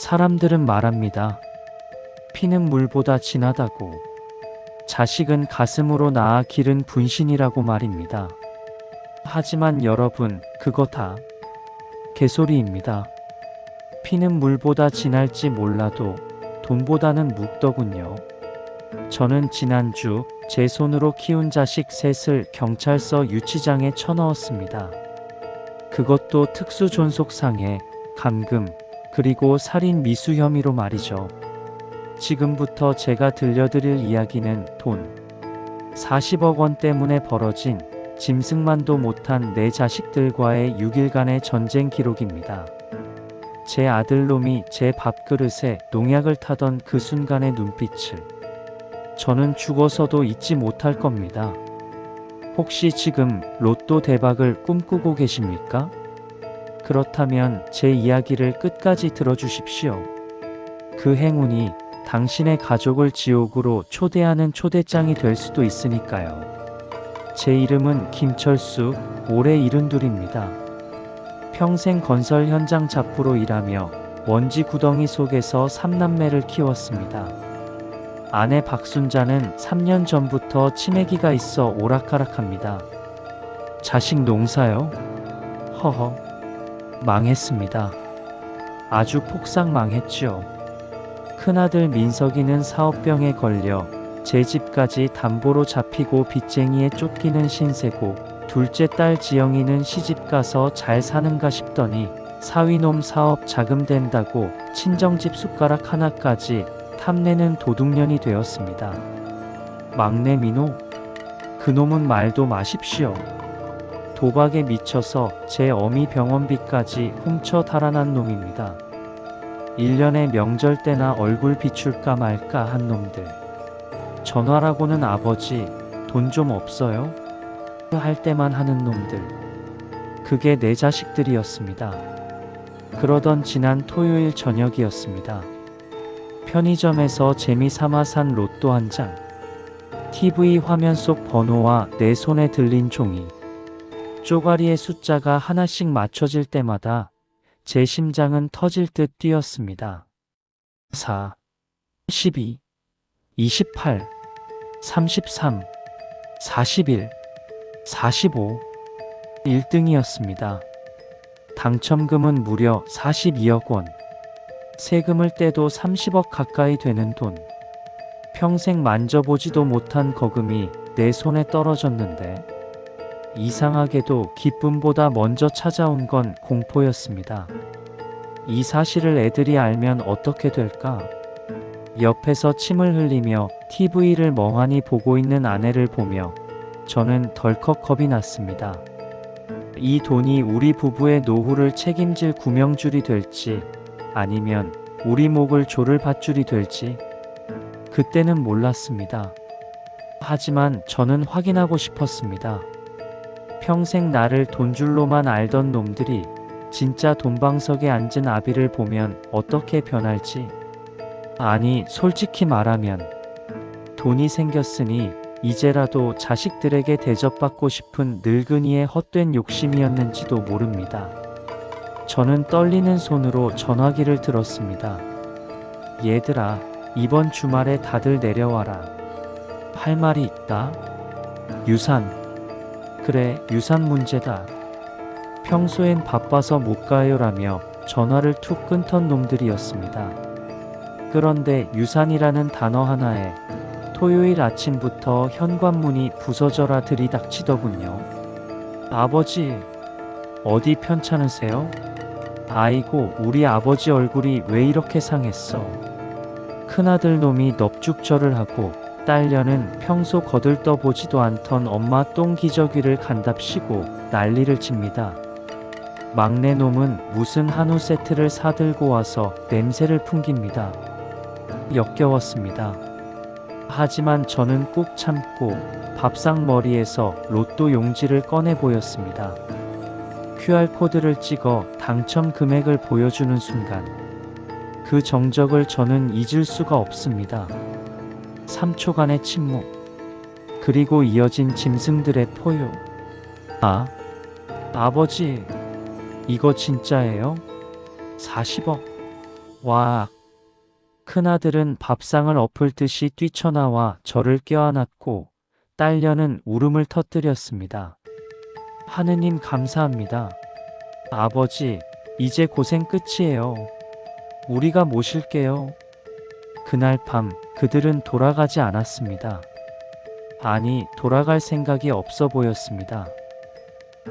사람들은 말합니다. 피는 물보다 진하다고. 자식은 가슴으로 낳아 기른 분신이라고 말입니다. 하지만 여러분, 그거 다 개소리입니다. 피는 물보다 진할지 몰라도 돈보다는 묵더군요. 저는 지난주 제 손으로 키운 자식 셋을 경찰서 유치장에 쳐넣었습니다. 그것도 특수존속상해, 감금, 그리고 살인 미수 혐의로 말이죠. 지금부터 제가 들려드릴 이야기는 돈 40억 원 때문에 벌어진 짐승만도 못한 내 자식들과의 6일간의 전쟁 기록입니다. 제 아들놈이 제 밥그릇에 농약을 타던 그 순간의 눈빛을 저는 죽어서도 잊지 못할 겁니다. 혹시 지금 로또 대박을 꿈꾸고 계십니까? 그렇다면 제 이야기를 끝까지 들어주십시오. 그 행운이 당신의 가족을 지옥으로 초대하는 초대장이 될 수도 있으니까요. 제 이름은 김철수, 올해 이른둘입니다. 평생 건설 현장 잡부로 일하며 먼지 구덩이 속에서 삼남매를 키웠습니다. 아내 박순자는 3년 전부터 치매기가 있어 오락가락합니다. 자식 농사요? 허허, 망했습니다. 아주 폭삭 망했죠. 큰아들 민석이는 사업병에 걸려 제 집까지 담보로 잡히고 빚쟁이에 쫓기는 신세고 둘째 딸 지영이는 시집가서 잘 사는가 싶더니 사위놈 사업 자금 된다고 친정집 숟가락 하나까지 탐내는 도둑년이 되었습니다. 막내 민호? 그놈은 말도 마십시오. 도박에 미쳐서 제 어미 병원비까지 훔쳐 달아난 놈입니다. 1년에 명절 때나 얼굴 비출까 말까 한 놈들. 전화라고는 아버지, 돈 좀 없어요? 할 때만 하는 놈들. 그게 내 자식들이었습니다. 그러던 지난 토요일 저녁이었습니다. 편의점에서 재미삼아 산 로또 한 장. TV 화면 속 번호와 내 손에 들린 종이. 쪼가리의 숫자가 하나씩 맞춰질 때마다 제 심장은 터질 듯 뛰었습니다. 4, 12, 28, 33, 41, 45. 1등이었습니다. 당첨금은 무려 42억 원. 세금을 떼도 30억 가까이 되는 돈. 평생 만져보지도 못한 거금이 내 손에 떨어졌는데 이상하게도 기쁨보다 먼저 찾아온 건 공포였습니다. 이 사실을 애들이 알면 어떻게 될까? 옆에서 침을 흘리며 TV를 멍하니 보고 있는 아내를 보며 저는 덜컥 겁이 났습니다. 이 돈이 우리 부부의 노후를 책임질 구명줄이 될지 아니면 우리 목을 조를 밧줄이 될지 그때는 몰랐습니다. 하지만 저는 확인하고 싶었습니다. 평생 나를 돈줄로만 알던 놈들이 진짜 돈방석에 앉은 아비를 보면 어떻게 변할지. 아니, 솔직히 말하면 돈이 생겼으니 이제라도 자식들에게 대접받고 싶은 늙은이의 헛된 욕심이었는지도 모릅니다. 저는 떨리는 손으로 전화기를 들었습니다. 얘들아, 이번 주말에 다들 내려와라. 할 말이 있다. 유산. 그래, 유산 문제다. 평소엔 바빠서 못 가요라며 전화를 툭 끊던 놈들이었습니다. 그런데 유산이라는 단어 하나에 토요일 아침부터 현관문이 부서져라 들이닥치더군요. 아버지, 어디 편찮으세요? 아이고, 우리 아버지 얼굴이 왜 이렇게 상했어? 큰아들 놈이 넙죽절을 하고 딸녀는 평소 거들떠 보지도 않던 엄마 똥 기저귀를 간답시고 난리를 칩니다. 막내 놈은 무슨 한우 세트를 사들고 와서 냄새를 풍깁니다. 역겨웠습니다. 하지만 저는 꾹 참고 밥상 머리에서 로또 용지를 꺼내 보였습니다. QR코드를 찍어 당첨 금액을 보여주는 순간 그 정적을 저는 잊을 수가 없습니다. 3초간의 침묵 그리고 이어진 짐승들의 포효 아, 아버지 이거 진짜예요? 40억 와. 큰아들은 밥상을 엎을 듯이 뛰쳐나와 저를 껴안았고 딸녀는 울음을 터뜨렸습니다. 하느님 감사합니다. 아버지, 이제 고생 끝이에요. 우리가 모실게요. 그날 밤 그들은 돌아가지 않았습니다. 아니, 돌아갈 생각이 없어 보였습니다.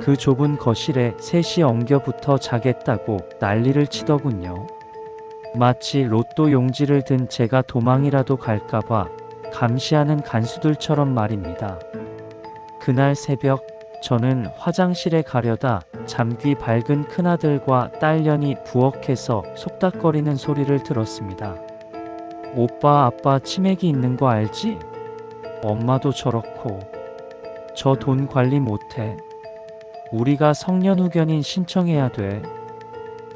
그 좁은 거실에 셋이 엉겨붙어 자겠다고 난리를 치더군요. 마치 로또 용지를 든 제가 도망이라도 갈까봐 감시하는 간수들처럼 말입니다. 그날 새벽 저는 화장실에 가려다 잠귀 밝은 큰아들과 딸년이 부엌에서 속닥거리는 소리를 들었습니다. 오빠 아빠 치맥이 있는 거 알지? 엄마도 저렇고 저 돈 관리 못해. 우리가 성년 후견인 신청해야 돼.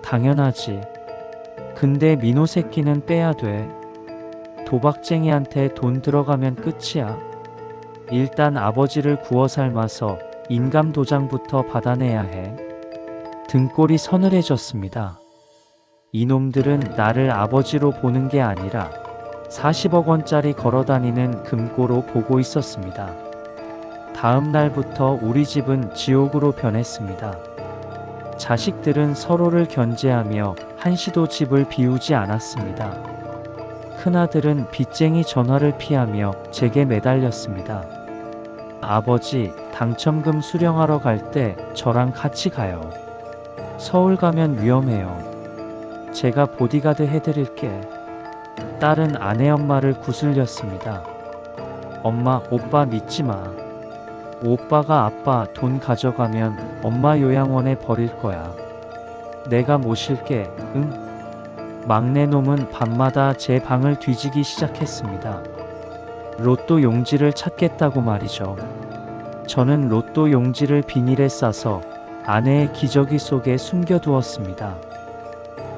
당연하지. 근데 민호 새끼는 빼야 돼. 도박쟁이한테 돈 들어가면 끝이야. 일단 아버지를 구워 삶아서 인감 도장부터 받아내야 해. 등골이 서늘해졌습니다. 이놈들은 나를 아버지로 보는 게 아니라 40억 원짜리 걸어 다니는 금고로 보고 있었습니다. 다음 날부터 우리 집은 지옥으로 변했습니다. 자식들은 서로를 견제하며 한시도 집을 비우지 않았습니다. 큰아들은 빚쟁이 전화를 피하며 제게 매달렸습니다. 아버지, 당첨금 수령하러 갈 때 저랑 같이 가요. 서울 가면 위험해요. 제가 보디가드 해드릴게. 딸은 아내 엄마를 구슬렸습니다. 엄마, 오빠 믿지 마. 오빠가 아빠 돈 가져가면 엄마 요양원에 버릴 거야. 내가 모실게, 응? 막내 놈은 밤마다 제 방을 뒤지기 시작했습니다. 로또 용지를 찾겠다고 말이죠. 저는 로또 용지를 비닐에 싸서 아내의 기저귀 속에 숨겨두었습니다.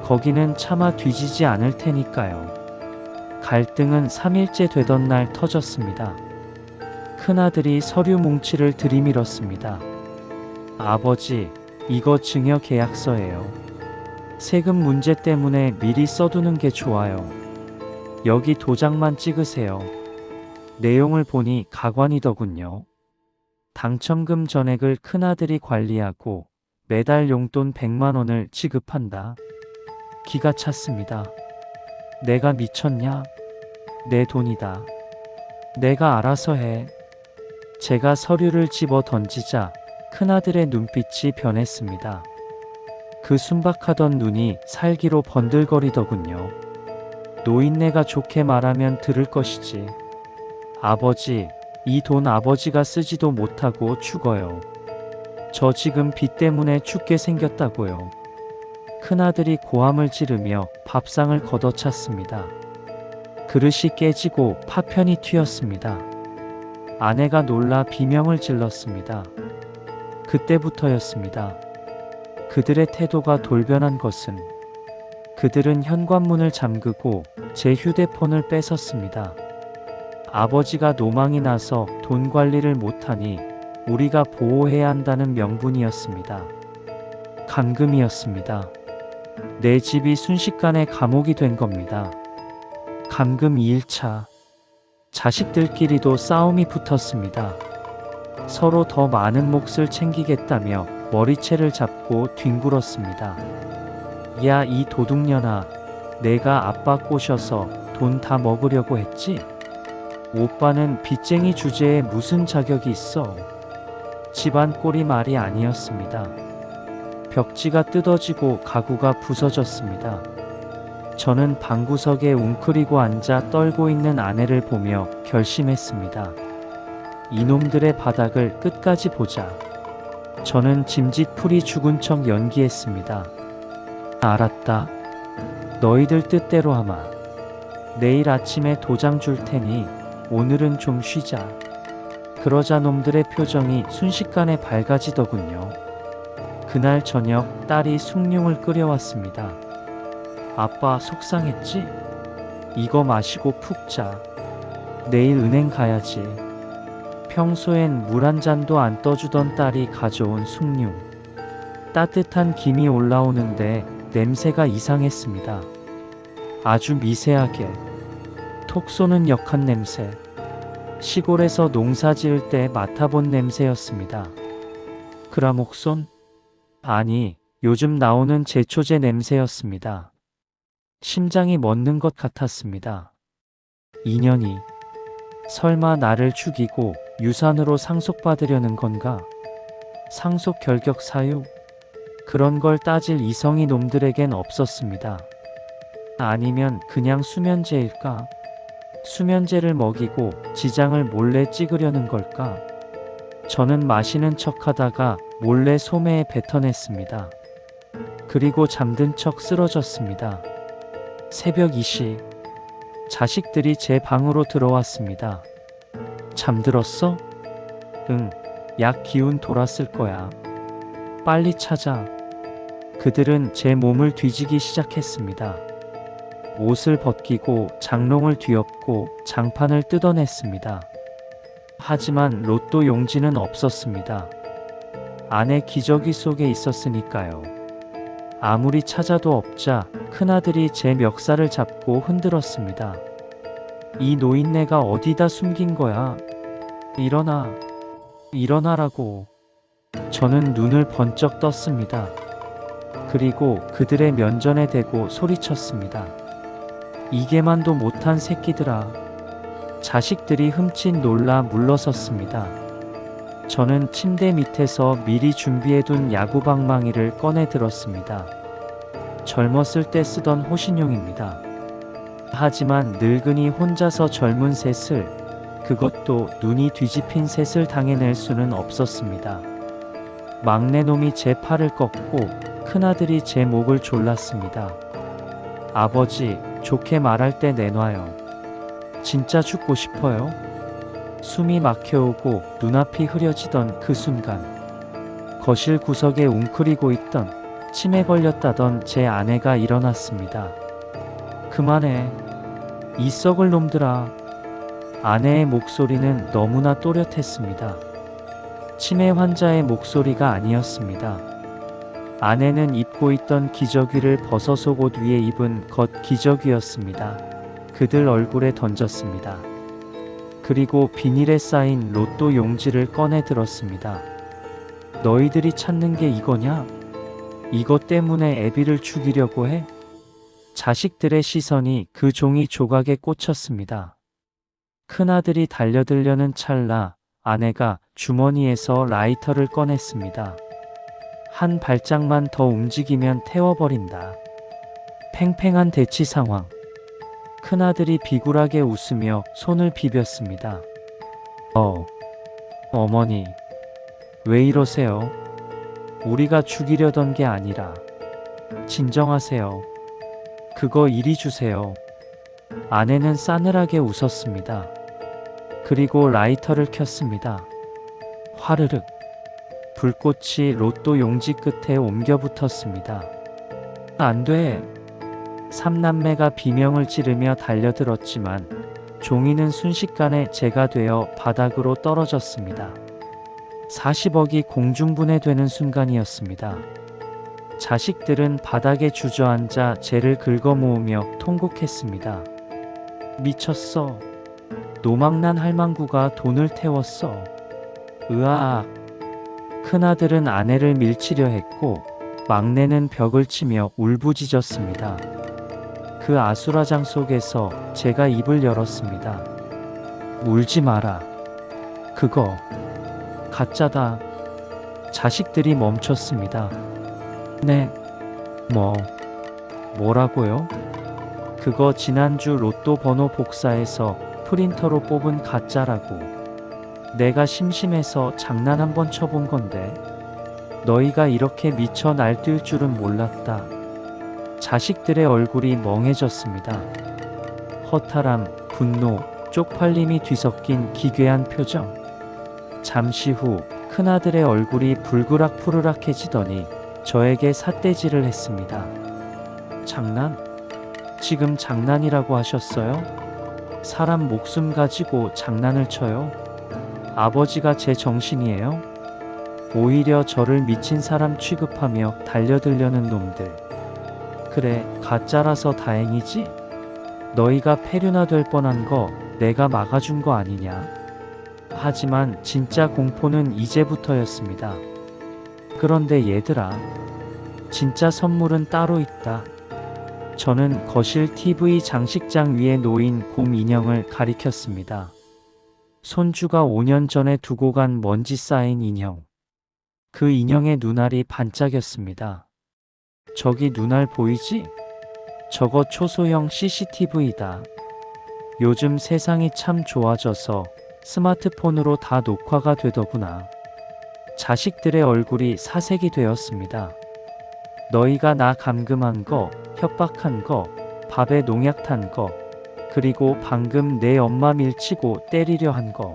거기는 차마 뒤지지 않을 테니까요. 갈등은 3일째 되던 날 터졌습니다. 큰아들이 서류 뭉치를 들이밀었습니다. 아버지, 이거 증여 계약서예요. 세금 문제 때문에 미리 써두는 게 좋아요. 여기 도장만 찍으세요. 내용을 보니 가관이더군요. 당첨금 전액을 큰아들이 관리하고 매달 용돈 100만 원을 지급한다. 기가 찼습니다. 내가 미쳤냐? 내 돈이다. 내가 알아서 해. 제가 서류를 집어 던지자 큰아들의 눈빛이 변했습니다. 그 순박하던 눈이 살기로 번들거리더군요. 노인네가 좋게 말하면 들을 것이지. 아버지, 이 돈 아버지가 쓰지도 못하고 죽어요. 저 지금 빚 때문에 죽게 생겼다고요. 큰아들이 고함을 지르며 밥상을 걷어찼습니다. 그릇이 깨지고 파편이 튀었습니다. 아내가 놀라 비명을 질렀습니다. 그때부터였습니다. 그들의 태도가 돌변한 것은 그들은 현관문을 잠그고 제 휴대폰을 뺏었습니다. 아버지가 노망이 나서 돈 관리를 못하니 우리가 보호해야 한다는 명분이었습니다. 감금이었습니다. 내 집이 순식간에 감옥이 된 겁니다. 감금 2일차. 자식들끼리도 싸움이 붙었습니다. 서로 더 많은 몫을 챙기겠다며 머리채를 잡고 뒹굴었습니다. 야, 이 도둑년아. 내가 아빠 꼬셔서 돈 다 먹으려고 했지? 오빠는 빚쟁이 주제에 무슨 자격이 있어? 집안 꼴이 말이 아니었습니다. 벽지가 뜯어지고 가구가 부서졌습니다. 저는 방구석에 웅크리고 앉아 떨고 있는 아내를 보며 결심했습니다. 이놈들의 바닥을 끝까지 보자. 저는 짐짓풀이 죽은 척 연기했습니다. 알았다. 너희들 뜻대로 하마. 내일 아침에 도장 줄 테니 오늘은 좀 쉬자. 그러자 놈들의 표정이 순식간에 밝아지더군요. 그날 저녁 딸이 숭늉을 끓여왔습니다. 아빠 속상했지? 이거 마시고 푹 자. 내일 은행 가야지. 평소엔 물 한 잔도 안 떠주던 딸이 가져온 숭늉. 따뜻한 김이 올라오는데 냄새가 이상했습니다. 아주 미세하게 톡 쏘는 역한 냄새. 시골에서 농사 지을 때 맡아본 냄새였습니다. 그라목손? 아니, 요즘 나오는 제초제 냄새였습니다. 심장이 멎는 것 같았습니다. 인연이 설마 나를 죽이고 유산으로 상속받으려는 건가? 상속 결격 사유? 그런 걸 따질 이성이 놈들에겐 없었습니다. 아니면 그냥 수면제일까? 수면제를 먹이고 지장을 몰래 찍으려는 걸까? 저는 마시는 척 하다가 몰래 소매에 뱉어냈습니다. 그리고 잠든 척 쓰러졌습니다. 새벽 2시. 자식들이 제 방으로 들어왔습니다. 잠들었어? 응, 약 기운 돌았을 거야. 빨리 찾아. 그들은 제 몸을 뒤지기 시작했습니다. 옷을 벗기고 장롱을 뒤엎고 장판을 뜯어냈습니다. 하지만 로또 용지는 없었습니다. 안에 기저귀 속에 있었으니까요. 아무리 찾아도 없자 큰아들이 제 멱살을 잡고 흔들었습니다. 이 노인네가 어디다 숨긴 거야? 일어나. 일어나라고. 저는 눈을 번쩍 떴습니다. 그리고 그들의 면전에 대고 소리쳤습니다. 이게만도 못한 새끼들아. 자식들이 흠칫 놀라 물러섰습니다. 저는 침대 밑에서 미리 준비해둔 야구방망이를 꺼내 들었습니다. 젊었을 때 쓰던 호신용입니다. 하지만 늙은이 혼자서 젊은 셋을, 그것도 눈이 뒤집힌 셋을 당해낼 수는 없었습니다. 막내놈이 제 팔을 꺾고 큰아들이 제 목을 졸랐습니다. 아버지, 좋게 말할 때 내놔요. 진짜 죽고 싶어요? 숨이 막혀오고 눈앞이 흐려지던 그 순간 거실 구석에 웅크리고 있던 치매 걸렸다던 제 아내가 일어났습니다. 그만해. 이 썩을 놈들아. 아내의 목소리는 너무나 또렷했습니다. 치매 환자의 목소리가 아니었습니다. 아내는 입고 있던 기저귀를 벗어 속옷 위에 입은 겉 기저귀였습니다. 그들 얼굴에 던졌습니다. 그리고 비닐에 쌓인 로또 용지를 꺼내 들었습니다. 너희들이 찾는 게 이거냐? 이것 때문에 애비를 죽이려고 해? 자식들의 시선이 그 종이 조각에 꽂혔습니다. 큰아들이 달려들려는 찰나 아내가 주머니에서 라이터를 꺼냈습니다. 한 발짝만 더 움직이면 태워버린다. 팽팽한 대치 상황. 큰아들이 비굴하게 웃으며 손을 비볐습니다. 어, 어머니, 왜 이러세요? 우리가 죽이려던 게 아니라, 진정하세요. 그거 이리 주세요. 아내는 싸늘하게 웃었습니다. 그리고 라이터를 켰습니다. 화르륵. 불꽃이 로또 용지 끝에 옮겨 붙었습니다. 안 돼. 삼남매가 비명을 지르며 달려들었지만 종이는 순식간에 제가 되어 바닥으로 떨어졌습니다. 40억이 공중분해되는 순간이었습니다. 자식들은 바닥에 주저앉아 죄를 긁어모으며 통곡했습니다. 미쳤어. 노망난 할망구가 돈을 태웠어. 으아악. 큰아들은 아내를 밀치려 했고 막내는 벽을 치며 울부짖었습니다. 그 아수라장 속에서 제가 입을 열었습니다. 울지 마라. 그거 가짜다. 자식들이 멈췄습니다. 네. 뭐 뭐라고요? 그거 지난주 로또 번호 복사해서 프린터로 뽑은 가짜라고. 내가 심심해서 장난 한번 쳐본 건데 너희가 이렇게 미쳐 날뛸 줄은 몰랐다. 자식들의 얼굴이 멍해졌습니다. 허탈함, 분노, 쪽팔림이 뒤섞인 기괴한 표정. 잠시 후 큰아들의 얼굴이 불그락푸르락해지더니 저에게 삿대질을 했습니다. 장난? 지금 장난이라고 하셨어요? 사람 목숨 가지고 장난을 쳐요? 아버지가 제 정신이에요? 오히려 저를 미친 사람 취급하며 달려들려는 놈들. 그래, 가짜라서 다행이지? 너희가 폐륜화 될 뻔한 거 내가 막아준 거 아니냐. 하지만 진짜 공포는 이제부터였습니다. 그런데 얘들아, 진짜 선물은 따로 있다. 저는 거실 TV 장식장 위에 놓인 곰 인형을 가리켰습니다. 손주가 5년 전에 두고 간 먼지 쌓인 인형. 그 인형의 눈알이 반짝였습니다. 저기 눈알 보이지? 저거 초소형 CCTV다. 요즘 세상이 참 좋아져서 스마트폰으로 다 녹화가 되더구나. 자식들의 얼굴이 사색이 되었습니다. 너희가 나 감금한 거, 협박한 거, 밥에 농약 탄 거, 그리고 방금 내 엄마 밀치고 때리려 한 거.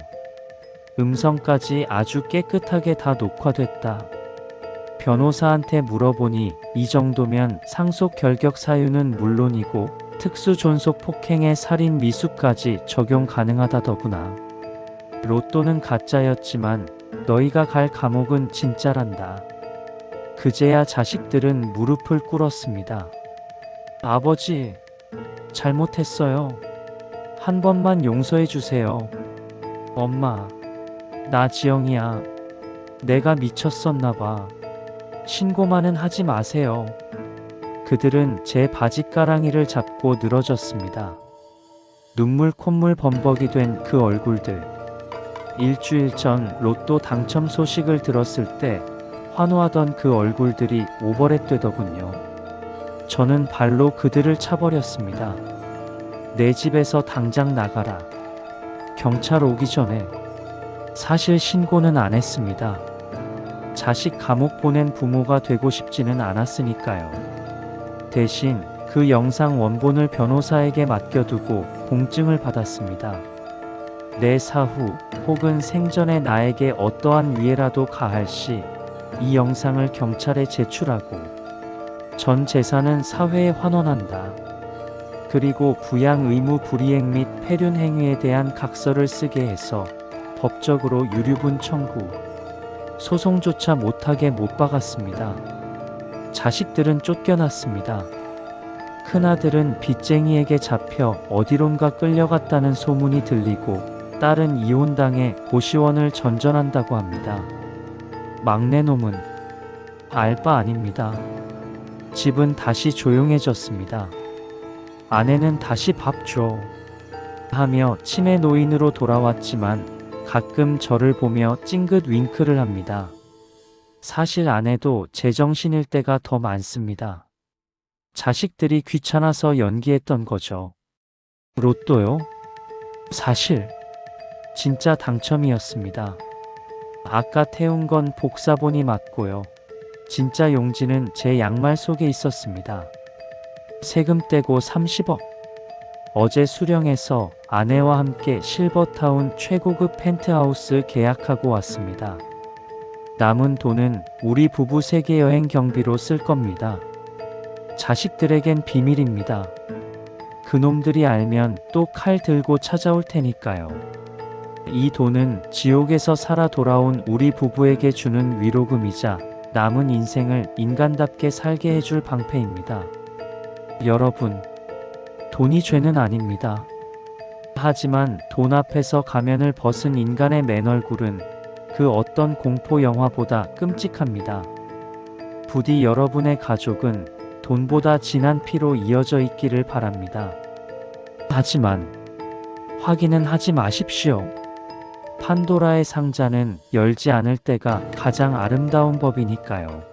음성까지 아주 깨끗하게 다 녹화됐다. 변호사한테 물어보니 이 정도면 상속 결격 사유는 물론이고 특수 존속 폭행의 살인 미수까지 적용 가능하다더구나. 로또는 가짜였지만 너희가 갈 감옥은 진짜란다. 그제야 자식들은 무릎을 꿇었습니다. 아버지, 잘못했어요. 한 번만 용서해 주세요. 엄마, 나 지영이야. 내가 미쳤었나 봐. 신고만은 하지 마세요. 그들은 제 바지가랑이를 잡고 늘어졌습니다. 눈물 콧물 범벅이 된 그 얼굴들. 일주일 전 로또 당첨 소식을 들었을 때 환호하던 그 얼굴들이 오버랩 되더군요. 저는 발로 그들을 차버렸습니다. 내 집에서 당장 나가라. 경찰 오기 전에 사실 신고는 안 했습니다. 자식 감옥 보낸 부모가 되고 싶지는 않았으니까요. 대신 그 영상 원본을 변호사에게 맡겨두고 공증을 받았습니다. 내 사후 혹은 생전에 나에게 어떠한 위해라도 가할 시 이 영상을 경찰에 제출하고 전 재산은 사회에 환원한다. 그리고 부양 의무 불이행 및 폐륜 행위에 대한 각서를 쓰게 해서 법적으로 유류분 청구, 소송조차 못하게 못 박았습니다. 자식들은 쫓겨났습니다. 큰아들은 빚쟁이에게 잡혀 어디론가 끌려갔다는 소문이 들리고 딸은 이혼당해 고시원을 전전한다고 합니다. 막내놈은 알바 아닙니다. 집은 다시 조용해졌습니다. 아내는 다시 밥 줘. 하며 치매 노인으로 돌아왔지만 가끔 저를 보며 찡긋 윙크를 합니다. 사실 아내도 제정신일 때가 더 많습니다. 자식들이 귀찮아서 연기했던 거죠. 로또요? 사실, 진짜 당첨이었습니다. 아까 태운 건 복사본이 맞고요. 진짜 용지는 제 양말 속에 있었습니다. 세금 떼고 30억. 어제 수령해서 아내와 함께 실버타운 최고급 펜트하우스 계약하고 왔습니다. 남은 돈은 우리 부부 세계 여행 경비로 쓸 겁니다. 자식들에겐 비밀입니다. 그놈들이 알면 또 칼 들고 찾아올 테니까요. 이 돈은 지옥에서 살아 돌아온 우리 부부에게 주는 위로금이자 남은 인생을 인간답게 살게 해줄 방패입니다. 여러분, 돈이 죄는 아닙니다. 하지만 돈 앞에서 가면을 벗은 인간의 맨얼굴은 그 어떤 공포 영화보다 끔찍합니다. 부디 여러분의 가족은 돈보다 진한 피로 이어져 있기를 바랍니다. 하지만 확인은 하지 마십시오. 판도라의 상자는 열지 않을 때가 가장 아름다운 법이니까요.